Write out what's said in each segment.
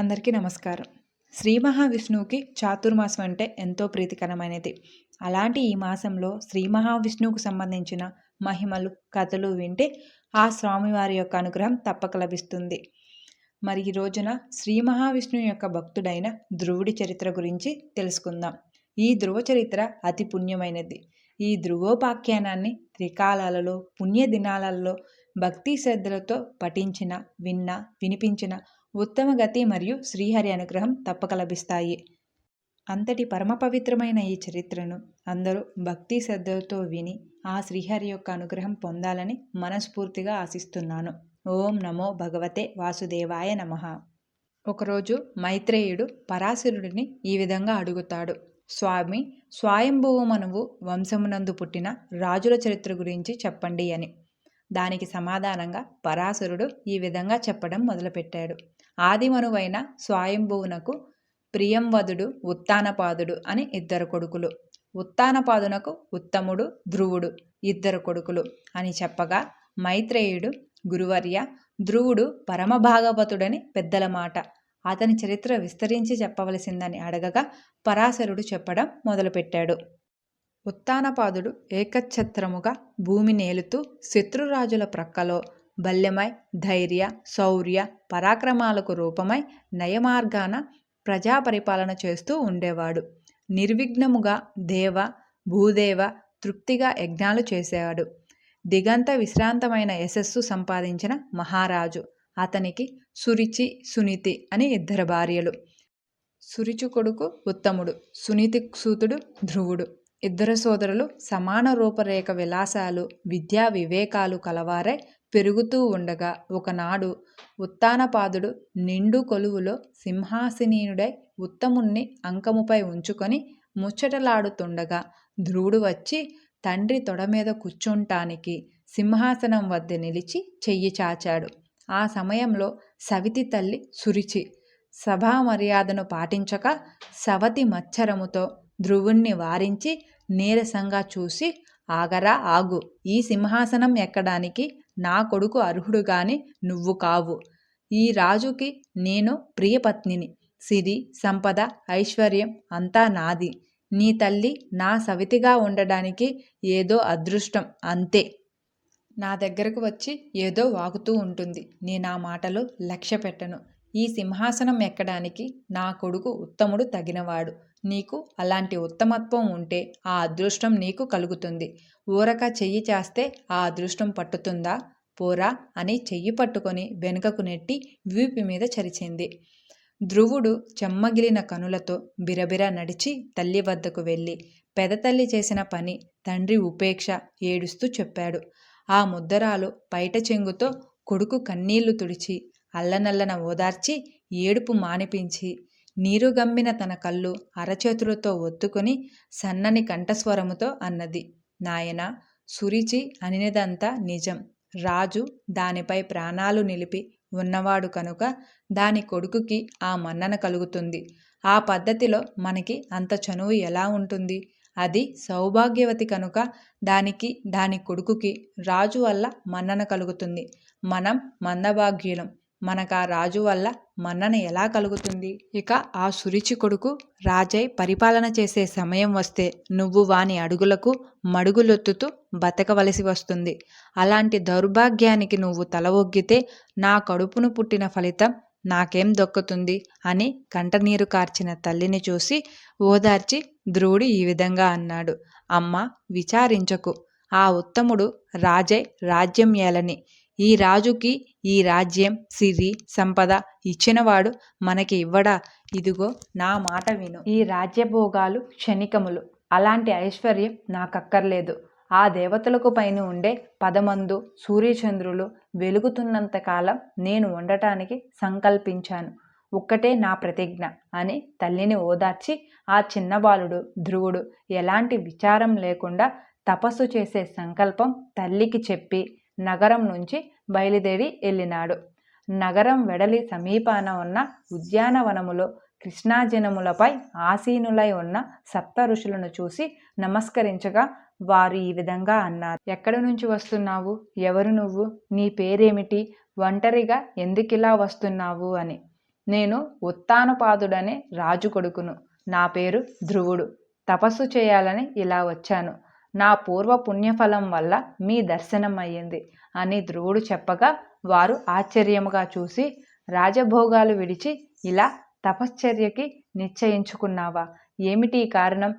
అందరికీ నమస్కారం. శ్రీ మహావిష్ణువుకి చాతుర్మాసం అంటే ఎంతో ప్రీతికరమైనది. అలాంటి ఈ మాసంలో శ్రీ మహావిష్ణువుకు సంబంధించిన మహిమలు కథలు వింటే ఆ స్వామివారి యొక్క అనుగ్రహం తప్పక లభిస్తుంది. మరి ఈ రోజున శ్రీ మహావిష్ణువు యొక్క భక్తుడైన ధ్రువుడి చరిత్ర గురించి తెలుసుకుందాం. ఈ ధ్రువ చరిత్ర అతి పుణ్యమైనది. ఈ ధ్రువోపాఖ్యానాన్ని త్రికాలాలలో పుణ్య దినాలలో భక్తి శ్రద్ధలతో పఠించిన విన్న వినిపించిన ఉత్తమ గతి మరియు శ్రీహరి అనుగ్రహం తప్పక లభిస్తాయి. అంతటి పరమ పవిత్రమైన ఈ చరిత్రను అందరూ భక్తి శ్రద్ధలతో విని ఆ శ్రీహరి యొక్క అనుగ్రహం పొందాలని మనస్ఫూర్తిగా ఆశిస్తున్నాను. ఓం నమో భగవతే వాసుదేవాయ నమ. ఒకరోజు మైత్రేయుడు పరాశరుడిని ఈ విధంగా అడుగుతాడు. స్వామి స్వయంభువమనువు వంశమునందు పుట్టిన రాజుల చరిత్ర గురించి చెప్పండి అని. దానికి సమాధానంగా పరాశరుడు ఈ విధంగా చెప్పడం మొదలుపెట్టాడు. ఆదిమనువైన స్వయంభువునకు ప్రియంవదుడు ఉత్తానపాదుడు అని ఇద్దరు కొడుకులు. ఉత్తానపాదునకు ఉత్తముడు ధ్రువుడు ఇద్దరు కొడుకులు అని చెప్పగా మైత్రేయుడు గురువర్య ధ్రువుడు పరమభాగవతుడని పెద్దల మాట. అతని చరిత్ర విస్తరించి చెప్పవలసిందని అడగగా పరాశరుడు చెప్పడం మొదలుపెట్టాడు. ఉత్తానపాదుడు ఏకఛత్రముగా భూమి నేలుతూ శత్రురాజుల ప్రక్కలో బల్యమై ధైర్య శౌర్య పరాక్రమాలకు రూపమై నయమార్గాన ప్రజా పరిపాలన చేస్తూ ఉండేవాడు. నిర్విఘ్నముగా దేవ భూదేవ తృప్తిగా యజ్ఞాలు చేసేవాడు. దిగంత విశ్రాంతమైన యశస్సు సంపాదించిన మహారాజు. అతనికి సురిచి సునీతి అని ఇద్దరు భార్యలు. సురిచు కొడుకు ఉత్తముడు సునీతి సూతుడు ధ్రువుడు. ఇద్దరు సోదరులు సమాన రూపరేఖ విలాసాలు విద్యా వివేకాలు కలవారై పెరుగుతూ ఉండగా ఒకనాడు ఉత్తానపాదుడు నిండు కొలువులో సింహాసనీయుడై ఉత్తముణ్ణి అంకముపై ఉంచుకొని ముచ్చటలాడుతుండగా ధ్రువుడు వచ్చి తండ్రి తొడ మీద కూర్చుంటానికి సింహాసనం వద్ద నిలిచి చెయ్యి చాచాడు. ఆ సమయంలో సవితి తల్లి సురిచి సభా మర్యాదను పాటించక సవతి మచ్చరముతో ధ్రువుణ్ణి వారించి నీరసంగా చూసి ఆగరా ఆగు. ఈ సింహాసనం ఎక్కడానికి నా కొడుకు అర్హుడుగాని నువ్వు కావు. ఈ రాజుకి నేను ప్రియపత్నిని. సిరి సంపద ఐశ్వర్యం అంతా నాది. నీ తల్లి నా సవితిగా ఉండడానికి ఏదో అదృష్టం అంతే నా దగ్గరకు వచ్చి ఏదో వాగుతూ ఉంటుంది. నేను ఆ మాటలు లక్ష్య పెట్టను ఈ సింహాసనం ఎక్కడానికి నా కొడుకు ఉత్తముడు తగినవాడు. నీకు అలాంటి ఉత్తమత్వం ఉంటే ఆ అదృష్టం నీకు కలుగుతుంది. ఊరక చెయ్యి చేస్తే ఆ అదృష్టం పట్టుతుందా? పోరా అని చెయ్యి పట్టుకొని వెనుకకు నెట్టి వీపు మీద చరిచింది. ధ్రువుడు చెమ్మగిలిన కనులతో బిరబిర నడిచి తల్లి వద్దకు వెళ్ళి పెదతల్లి చేసిన పని తండ్రి ఉపేక్ష ఏడుస్తూ చెప్పాడు. ఆ ముద్దరాలు పైట చెంగుతో కొడుకు కన్నీళ్ళు తుడిచి అల్లనల్లన ఓదార్చి ఏడుపు మానిపించి నీరుగమ్మిన తన కళ్ళు అరచేతులతో ఒత్తుకొని సన్నని కంఠస్వరముతో అన్నది. నాయన సురిచి అనినదంతా నిజం. రాజు దానిపై ప్రాణాలు నిలిపి ఉన్నవాడు కనుక దాని కొడుకుకి ఆ మన్నన కలుగుతుంది. ఆ పద్ధతిలో మనకి అంత చనువు ఎలా ఉంటుంది? అది సౌభాగ్యవతి కనుక దానికి దాని కొడుకుకి రాజు వల్ల మన్నన కలుగుతుంది. మనం మందభాగ్యులం. మనకు ఆ రాజు వల్ల మన్నన ఎలా కలుగుతుంది? ఇక ఆ సురిచి కొడుకు రాజై పరిపాలన చేసే సమయం వస్తే నువ్వు వాని అడుగులకు మడుగులొత్తుతూ బతకవలసి వస్తుంది. అలాంటి దౌర్భాగ్యానికి నువ్వు తల ఒగ్గితే నా కడుపును పుట్టిన ఫలితం నాకేం దొక్కుతుంది? అని కంటనీరు కార్చిన తల్లిని చూసి ఓదార్చి ధ్రువుడు ఈ విధంగా అన్నాడు. అమ్మ విచారించకు. ఆ ఉత్తముడు రాజై రాజ్యం ఏలని ఈ రాజుకి ఈ రాజ్యం సిరి సంపద ఇచ్చినవాడు మనకి ఇవ్వడా? ఇదిగో నా మాట విను. ఈ రాజ్యభోగాలు క్షణికములు. అలాంటి ఐశ్వర్యం నాకక్కర్లేదు. ఆ దేవతలకు పైన ఉండే పదమందు సూర్యచంద్రులు వెలుగుతున్నంత కాలం నేను ఉండటానికి సంకల్పించాను. ఒక్కటే నా ప్రతిజ్ఞ అని తల్లిని ఓదార్చి ఆ చిన్న బాలుడు ధ్రువుడు ఎలాంటి విచారం లేకుండా తపస్సు చేసే సంకల్పం తల్లికి చెప్పి నగరం నుంచి బయలుదేరి వెళ్ళినాడు. నగరం వెడలి సమీపాన ఉన్న ఉద్యానవనములో కృష్ణాజనములపై ఆసీనులై ఉన్న సప్త ఋషులను చూసి నమస్కరించగా వారు ఈ విధంగా అన్నారు. ఎక్కడి నుంచి వస్తున్నావు? ఎవరు నువ్వు? నీ పేరేమిటి? ఒంటరిగా ఎందుకిలా వస్తున్నావు? అని. నేను ఉత్తానపాదుడనే రాజు కొడుకును. నా పేరు ధ్రువుడు. తపస్సు చేయాలని ఇలా వచ్చాను. నా పూర్వ పుణ్యఫలం వల్ల మీ దర్శనం అయ్యింది అని ధ్రువుడు చెప్పగా వారు ఆశ్చర్యముగా చూసి రాజభోగాలు విడిచి ఇలా తపశ్చర్యకి నిశ్చయించుకున్నావా? ఏమిటి కారణం?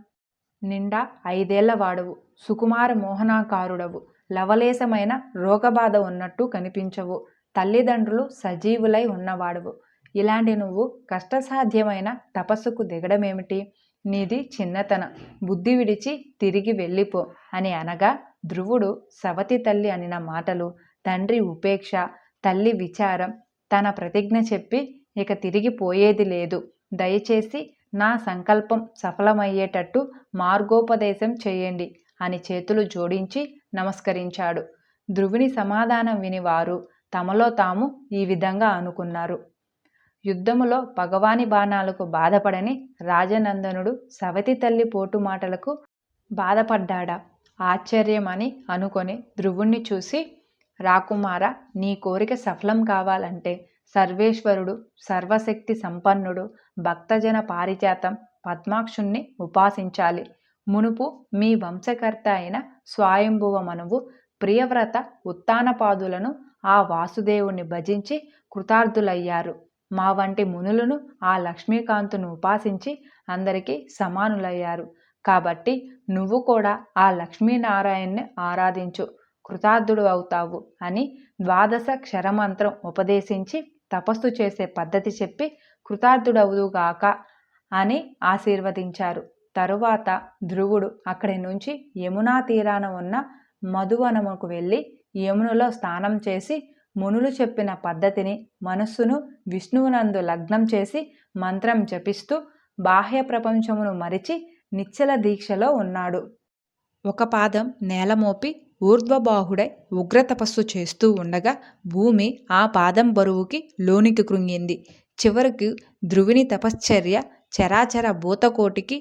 నిండా ఐదేళ్ళ వాడవు సుకుమార మోహనాకారుడవు లవలేశమైన రోగబాధ ఉన్నట్టు కనిపించవు తల్లిదండ్రులు సజీవులై ఉన్నవాడవు. ఇలాంటి నువ్వు కష్టసాధ్యమైన తపస్సుకు దిగడమేమిటి? నీది చిన్నతన. బుద్ధి విడిచి తిరిగి వెళ్ళిపో అని అనగా ధ్రువుడు సవతి తల్లి అనిన మాటలు తండ్రి ఉపేక్ష తల్లి విచారం తన ప్రతిజ్ఞ చెప్పి ఇక తిరిగి పోయేది లేదు. దయచేసి నా సంకల్పం సఫలమయ్యేటట్టు మార్గోపదేశం చేయండి అని చేతులు జోడించి నమస్కరించాడు. ధ్రువుని సమాధానం విని వారు తమలో తాము ఈ విధంగా అనుకున్నారు. యుద్ధములో పగవాని బాణాలకు బాధపడని రాజనందనుడు సవతి తల్లి పోటు మాటలకు బాధపడ్డాడా? ఆశ్చర్యమని అనుకొని ధ్రువుణ్ణి చూసి రాకుమార నీ కోరిక సఫలం కావాలంటే సర్వేశ్వరుడు సర్వశక్తి సంపన్నుడు భక్తజన పారిజాతం పద్మాక్షుణ్ణి ఉపాసించాలి. మునుపు మీ వంశకర్త అయిన స్వయంభువ మనువు ప్రియవ్రత ఉత్తానపాదులను ఆ వాసుదేవుని భజించి కృతార్థులయ్యారు. మా వంటి మునులను ఆ లక్ష్మీకాంతును ఉపాసించి అందరికీ సమానులయ్యారు. కాబట్టి నువ్వు కూడా ఆ లక్ష్మీనారాయణ్ణి ఆరాధించు కృతార్థుడు అవుతావు అని ద్వాదశ క్షరమంత్రం ఉపదేశించి తపస్సు చేసే పద్ధతి చెప్పి కృతార్థుడవుదుగాక అని ఆశీర్వదించారు. తరువాత ధ్రువుడు అక్కడి నుంచి యమునా తీరాన ఉన్న మధువనముకు వెళ్ళి యమునలో స్నానం చేసి మునులు చెప్పిన పద్ధతిని మనస్సును విష్ణువునందు లగ్నం చేసి మంత్రం జపిస్తూ బాహ్య ప్రపంచమును మరిచి నిశ్చల దీక్షలో ఉన్నాడు. ఒక పాదం నేలమోపి ఊర్ధ్వబాహుడై ఉగ్ర తపస్సు చేస్తూ ఉండగా భూమి ఆ పాదం బరువుకి లోనికి కృంగింది. చివరికి ధ్రువిని తపశ్చర్య చరాచర భూతకోటికి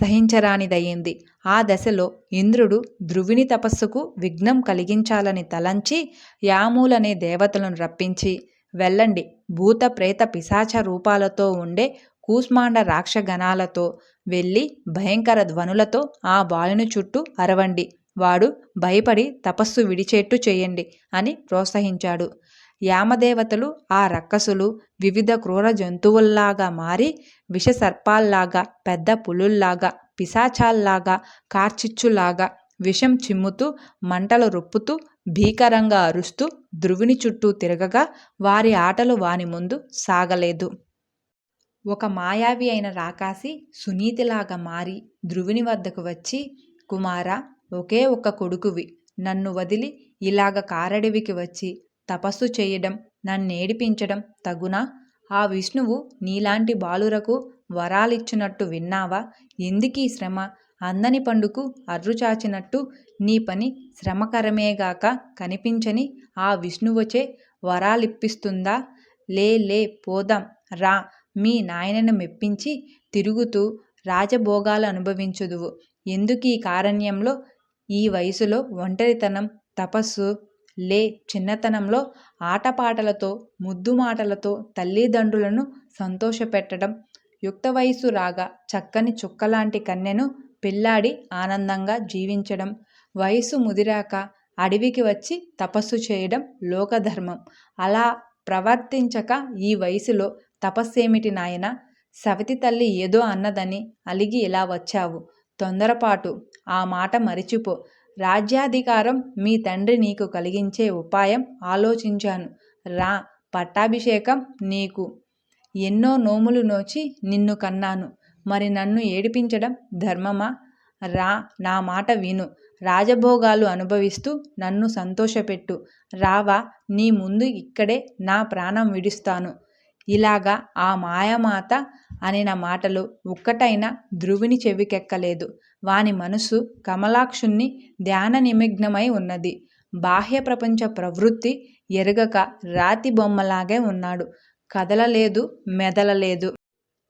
సహించరానిదయ్యింది. ఆ దశలో ఇంద్రుడు ధ్రువిని తపస్సుకు విఘ్నం కలిగించాలని తలంచి యాములనే దేవతలను రప్పించి వెళ్ళండి భూత ప్రేత పిశాచ రూపాలతో ఉండే కూస్మాండ రాక్షగణాలతో వెళ్ళి భయంకర ధ్వనులతో ఆ బాలుని చుట్టూ అరవండి. వాడు భయపడి తపస్సు విడిచేట్టు చేయండి అని ప్రోత్సహించాడు. యామదేవతలు ఆ రక్కసులు వివిధ క్రూర జంతువుల్లాగా మారి విషసర్పాల్లాగా పెద్ద పులుల్లాగా పిశాచాల్లాగా కార్చిచ్చులాగా విషం చిమ్ముతూ మంటలు రొప్పుతూ భీకరంగా అరుస్తూ ధ్రువుని చుట్టూ తిరగగా వారి ఆటలు వాని ముందు సాగలేదు. ఒక మాయావి అయిన రాకాసి సునీతిలాగా మారి ధ్రువుని వద్దకు వచ్చి కుమార ఒకే ఒక్క కొడుకువి. నన్ను వదిలి ఇలాగ కారడివికి వచ్చి తపస్సు చేయడం నన్నేడిపించడం తగునా? ఆ విష్ణువు నీలాంటి బాలురకు వరాలిచ్చినట్టు విన్నావా? ఎందుకీ శ్రమ? అందని పండుకు అర్రుచాచినట్టు నీ పని శ్రమకరమేగాక కనిపించని ఆ విష్ణువచే వరాలిప్పిస్తుందా? లే లే పోదాం రా మీ నాయనను మెప్పించి తిరుగుతూ రాజభోగాలు అనుభవించుదువు. ఎందుకీ కారణ్యంలో ఈ వయసులో ఒంటరితనం తపస్సు లే చిన్నతనంలో ఆటపాటలతో ముద్దు మాటలతో తల్లిదండ్రులను సంతోషపెట్టడం యుక్త వయసు రాగా చక్కని చుక్కలాంటి కన్యను పెళ్ళాడి ఆనందంగా జీవించడం వయసు ముదిరాక అడవికి వచ్చి తపస్సు చేయడం లోకధర్మం. అలా ప్రవర్తించక ఈ వయసులో తపస్సేమిటి నాయన? సవితి తల్లి ఏదో అన్నదని అలిగి ఇలా వచ్చావు. తొందరపాటు ఆ మాట మరిచిపో. రాజ్యాధికారం మీ తండ్రి నీకు కలిగించే ఉపాయం ఆలోచించాను. రా పట్టాభిషేకం నీకు. ఎన్నో నోములు నోచి నిన్ను కన్నాను. మరి నన్ను ఏడిపించడం ధర్మమా? రా నా మాట విను. రాజభోగాలు అనుభవిస్తూ నన్ను సంతోషపెట్టు. రావా నీ ముందు ఇక్కడే నా ప్రాణం విడుస్తాను. ఇలాగా ఆ మాయమాత అనిన మాటలు ఒక్కటైన ధ్రువుని చెవికెక్కలేదు. వాని మనసు కమలాక్షుణ్ణి ధ్యాన నిమగ్నమై ఉన్నది. బాహ్య ప్రపంచ ప్రవృత్తి ఎరగక రాతి బొమ్మలాగే ఉన్నాడు. కదలలేదు మెదలలేదు.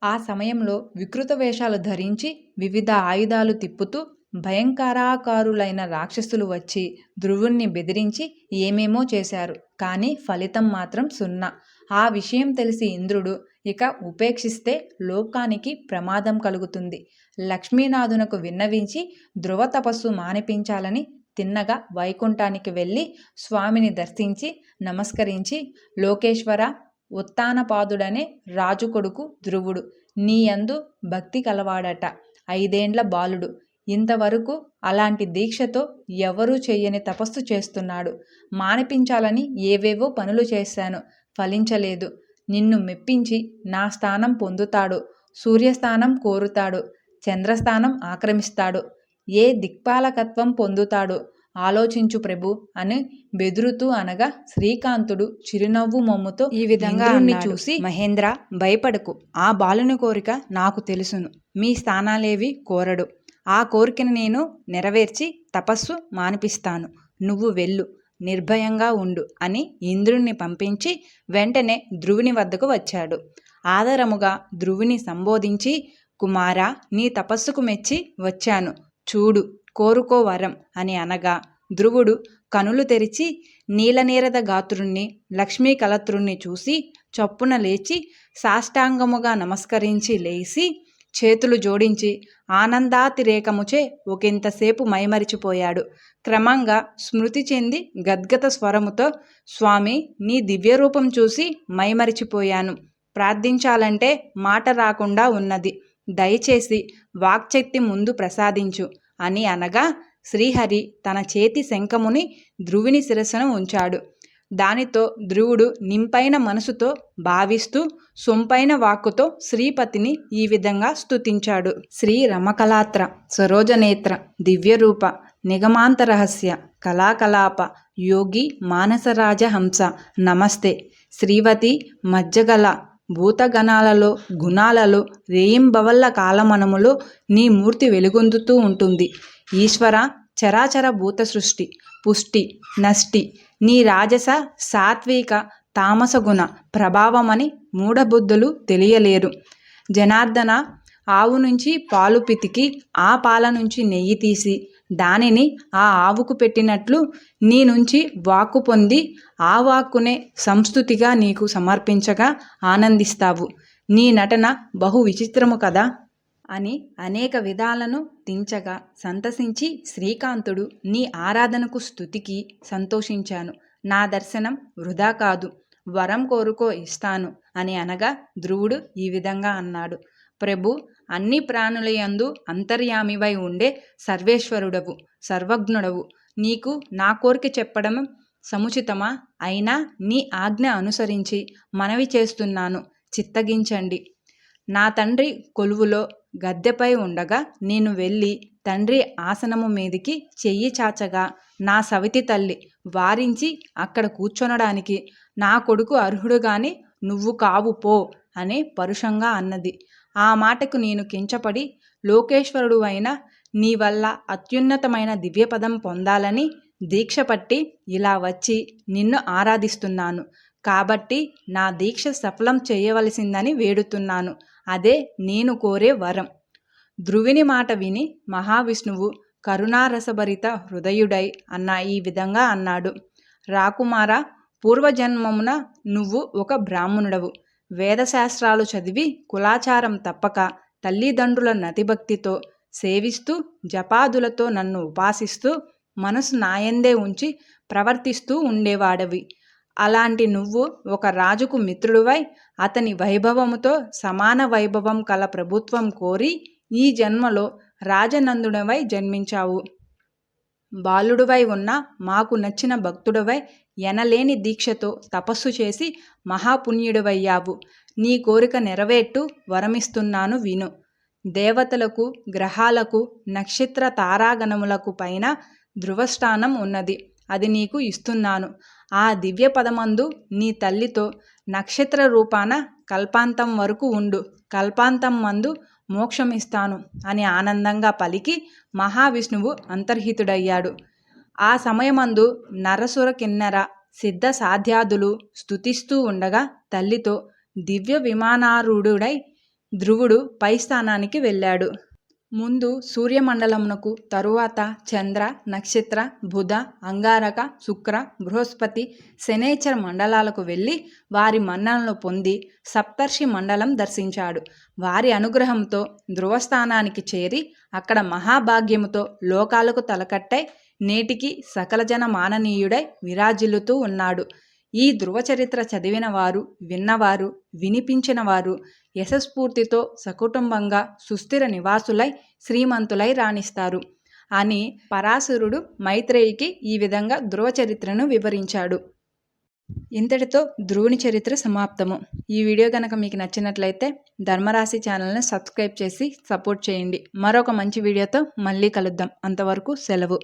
ఆ సమయంలో వికృత వేషాలు ధరించి వివిధ ఆయుధాలు తిప్పుతూ భయంకరాకారులైన రాక్షసులు వచ్చి ధ్రువుణ్ణి బెదిరించి ఏమేమో చేశారు. కానీ ఫలితం మాత్రం సున్నా. ఆ విషయం తెలిసి ఇంద్రుడు ఇక ఉపేక్షిస్తే లోకానికి ప్రమాదం కలుగుతుంది. లక్ష్మీనాథునకు విన్నవించి ధ్రువ తపస్సు మానిపించాలని తిన్నగా వైకుంఠానికి వెళ్ళి స్వామిని దర్శించి నమస్కరించి లోకేశ్వర ఉత్తానపాదుడనే రాజు కొడుకు ధ్రువుడు. నీయందు భక్తి కలవాడట. ఐదేండ్ల బాలుడు. ఇంతవరకు అలాంటి దీక్షతో ఎవరూ చెయ్యని తపస్సు చేస్తున్నాడు. మానిపించాలని ఏవేవో పనులు చేశాను. ఫలించలేదు. నిన్ను మెప్పించి నా స్థానం పొందుతాడు. సూర్యస్థానం కోరుతాడు. చంద్రస్థానం ఆక్రమిస్తాడు. ఏ దిక్పాలకత్వం పొందుతాడు? ఆలోచించు ప్రభు అని బెదురుతూ అనగా శ్రీకాంతుడు చిరునవ్వు మొమ్ముతో ఈ విధంగా చూసి మహేంద్ర భయపడకు. ఆ బాలుని కోరిక నాకు తెలుసును. మీ స్థానాలేవి కోరడు. ఆ కోరికను నేను నెరవేర్చి తపస్సు మానిపిస్తాను. నువ్వు వెళ్ళు. నిర్భయంగా ఉండు అని ఇంద్రుణ్ణి పంపించి వెంటనే ధ్రువుని వద్దకు వచ్చాడు. ఆదరముగా ధ్రువుని సంబోధించి కుమారా నీ తపస్సుకు మెచ్చి వచ్చాను. చూడు కోరుకో వరం అని అనగా ధ్రువుడు కనులు తెరిచి నీలనీరద గాత్రుణ్ణి లక్ష్మీ కలత్రుణ్ణి చూసి చప్పున లేచి సాష్టాంగముగా నమస్కరించి లేచి చేతులు జోడించి ఆనందాతిరేకముచే ఒకంతసేపు మైమరిచిపోయాడు. క్రమంగా స్మృతి చెంది గద్గత స్వరముతో స్వామి నీ దివ్యరూపం చూసి మైమరిచిపోయాను. ప్రార్థించాలంటే మాట రాకుండా ఉన్నది. దయచేసి వాక్చక్తి ముందు ప్రసాదించు అని అనగా శ్రీహరి తన చేతి శంఖముని ధ్రువుని శిరస్సును ఉంచాడు. దానితో ధ్రువుడు నింపైన మనసుతో భావిస్తూ సొంపైన వాక్కుతో శ్రీపతిని ఈ విధంగా స్తుతించాడు. శ్రీ రమకళాత్ర సరోజనేత్ర దివ్యరూప నిగమాంత రహస్య కళాకలాప యోగి మానసరాజ హంస నమస్తే. శ్రీవతి మజ్జగల భూతగణాలలో గుణాలలో రేయింబవల్ల కాలమనములో నీ మూర్తి వెలుగొందుతూ ఉంటుంది. ఈశ్వర చరాచర భూత సృష్టి పుష్టి నష్టి నీ రాజస సాత్విక తామస గుణ ప్రభావమని మూఢబుద్ధులు తెలియలేరు. జనార్దన ఆవు నుంచి పాలు పితికి ఆ పాల నుంచి నెయ్యి తీసి దానిని ఆ ఆవుకు పెట్టినట్లు నీ నుంచి వాక్కు పొంది ఆ వాక్కునే సంస్థుతిగా నీకు సమర్పించగా ఆనందిస్తావు. నీ నటన బహు విచిత్రము కదా? అని అనేక విధాలను దించగా సంతసించి శ్రీకాంతుడు నీ ఆరాధనకు స్థుతికి సంతోషించాను. నా దర్శనం వృధా కాదు వరం కోరుకో ఇస్తాను అని అనగా ధ్రువుడు ఈ విధంగా అన్నాడు. ప్రభు అన్ని ప్రాణులయందు అంతర్యామివై ఉండే సర్వేశ్వరుడవు సర్వజ్ఞుడవు. నీకు నా కోరిక చెప్పడం సముచితమా? అయినా నీ ఆజ్ఞ అనుసరించి మనవి చేస్తున్నాను. చిత్తగించండి. నా తండ్రి కొలువులో గద్దెపై ఉండగా నేను వెళ్ళి తండ్రి ఆసనము మీదికి చెయ్యి చాచగా నా సవితి తల్లి వారించి అక్కడ కూర్చొనడానికి నా కొడుకు అర్హుడుగాని నువ్వు కావు పో అని పరుషంగా అన్నది. ఆ మాటకు నేను కించపడి లోకేశ్వరుడు అయిన నీ వల్ల అత్యున్నతమైన దివ్యపదం పొందాలని దీక్ష పట్టి ఇలా వచ్చి నిన్ను ఆరాధిస్తున్నాను. కాబట్టి నా దీక్ష సఫలం చేయవలసిందని వేడుతున్నాను. అదే నేను కోరే వరం. ధ్రువిని మాట విని మహావిష్ణువు కరుణారసభరిత హృదయుడై అన్న ఈ విధంగా అన్నాడు. రాకుమార పూర్వజన్మమున నువ్వు ఒక బ్రాహ్మణుడవు. వేదశాస్త్రాలు చదివి కులాచారం తప్పక తల్లిదండ్రుల నతిభక్తితో సేవిస్తూ జపాదులతో నన్ను ఉపాసిస్తూ మనసు నాయందే ఉంచి ప్రవర్తిస్తూ ఉండేవాడవి. అలాంటి నువ్వు ఒక రాజుకు మిత్రుడివై అతని వైభవముతో సమాన వైభవం కల ప్రభుత్వం కోరి ఈ జన్మలో రాజనందుడవై జన్మించావు. బాలుడువై ఉన్న మాకు నచ్చిన భక్తుడవై ఎనలేని దీక్షతో తపస్సు చేసి మహాపుణ్యుడివయ్యావు. నీ కోరిక నెరవేట్టు వరమిస్తున్నాను విను. దేవతలకు గ్రహాలకు నక్షత్ర తారాగణములకు పైన ధృవస్థానం ఉన్నది. అది నీకు ఇస్తున్నాను. ఆ దివ్య పదమందు నీ తల్లితో నక్షత్ర రూపాన కల్పాంతం వరకు ఉండు. కల్పాంతం మందు మోక్షమిస్తాను అని ఆనందంగా పలికి మహావిష్ణువు అంతర్హితుడయ్యాడు. ఆ సమయమందు నరసుర కిన్నెర సిద్ధ సాధ్యాదులు స్తుతిస్తూ ఉండగా తల్లితో దివ్య విమానారూఢుడై ధ్రువుడు పై స్థానానికి వెళ్ళాడు. ముందు సూర్యమండలమునకు తరువాత చంద్ర నక్షత్ర బుధ అంగారక శుక్ర బృహస్పతి శనేచర్ మండలాలకు వెళ్ళి వారి మన్నలను పొంది సప్తర్షి మండలం దర్శించాడు. వారి అనుగ్రహంతో ధ్రువస్థానానికి చేరి అక్కడ మహాభాగ్యముతో లోకాలకు తలకట్టై నేటికి సకలజన మాననీయుడై విరాజిల్లుతూ ఉన్నాడు. ఈ ధృవచరిత్ర చదివిన వారు విన్నవారు వినిపించిన వారు యశస్ఫూర్తితో సకుటుంబంగా సుస్థిర నివాసులై శ్రీమంతులై రాణిస్తారు. అని పరాశరుడు మైత్రేయికి ఈ విధంగా ధ్రువచరిత్రను వివరించాడు. ఇంతటితో ధ్రువుని చరిత్ర సమాప్తము. ఈ వీడియో కనుక మీకు నచ్చినట్లయితే ధర్మరాశి ఛానల్ని సబ్స్క్రైబ్ చేసి సపోర్ట్ చేయండి. మరొక మంచి వీడియోతో మళ్ళీ కలుద్దాం. అంతవరకు సెలవు.